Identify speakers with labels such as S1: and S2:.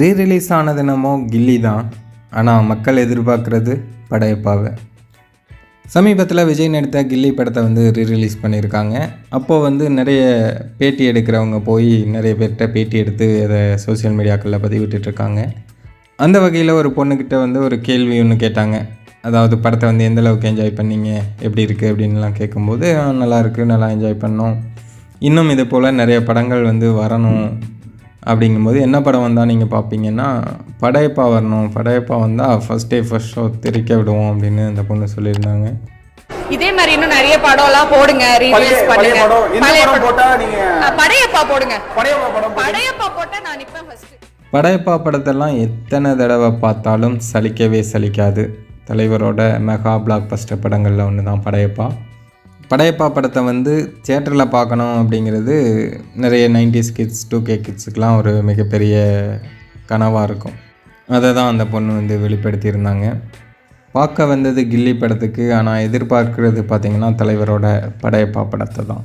S1: Re release ஆனது என்னமோ கில்லி தான். ஆனால் மக்கள் எதிர்பார்க்குறது படையப்பாவை. சமீபத்தில் விஜய் நடித்த கில்லி படத்தை வந்து ரீ ரிலீஸ் பண்ணியிருக்காங்க. அப்போது வந்து நிறைய பேட்டி எடுக்கிறவங்க போய் நிறைய பேர்கிட்ட பேட்டி எடுத்து அதை சோஷியல் மீடியாக்களில் பதிவிட்டுருக்காங்க அந்த வகையில் ஒரு பொண்ணுக்கிட்ட வந்து ஒரு கேள்வி ஒன்று கேட்டாங்க. அதாவது படத்தை வந்து எந்தளவுக்கு என்ஜாய் பண்ணீங்க? எப்படி இருக்குது அப்படின்லாம் கேட்கும்போது நல்லா இருக்குது நல்லா என்ஜாய் பண்ணோம். இன்னும் இது போல் நிறைய படங்கள் வந்து வரணும். அப்படிங்கும்போது என்ன படம் வந்தால் நீங்கள் பார்ப்பீங்கன்னா படையப்பா வரணும் படையப்பா வந்தால் ஃபஸ்ட் டே ஃபஸ்ட் ஷோ தெரிக்க விடுவோம் அப்படின்னு அந்த பொண்ணு சொல்லியிருந்தாங்க.
S2: இதே மாதிரி இன்னும் நிறைய படம் எல்லாம் போடுங்க ரீலீஸ் பண்ணுங்க. பழைய
S3: படம். போட்டா நீங்க
S2: படையப்பா போடுங்க.
S3: படையப்பா படம்
S2: படையப்பா போட்டா நான் நிப்பேன் ஃபர்ஸ்ட்
S1: படையப்பா படத்தெல்லாம் எத்தனை தடவை பார்த்தாலும் சலிக்கவே சலிக்காது. தலைவரோட மெகா பிளாக் பஸ்டர் படங்களில் ஒன்று தான் படையப்பா. படையப்பா படத்தை வந்து தியேட்டரில் பார்க்கணும் அப்படிங்கிறது நிறைய நைன்டிஸ் கிட்ஸ் டூ கே கிட்ஸுக்கெலாம் ஒரு மிகப்பெரிய கனவாக இருக்கும். அதை தான் அந்த பொண்ணு வந்து வெளிப்படுத்தியிருந்தாங்க. பார்க்க வந்தது கில்லி படத்துக்கு ஆனால் எதிர்பார்க்கிறது பார்த்திங்கன்னா தலைவரோட படையப்பா படத்தை தான்.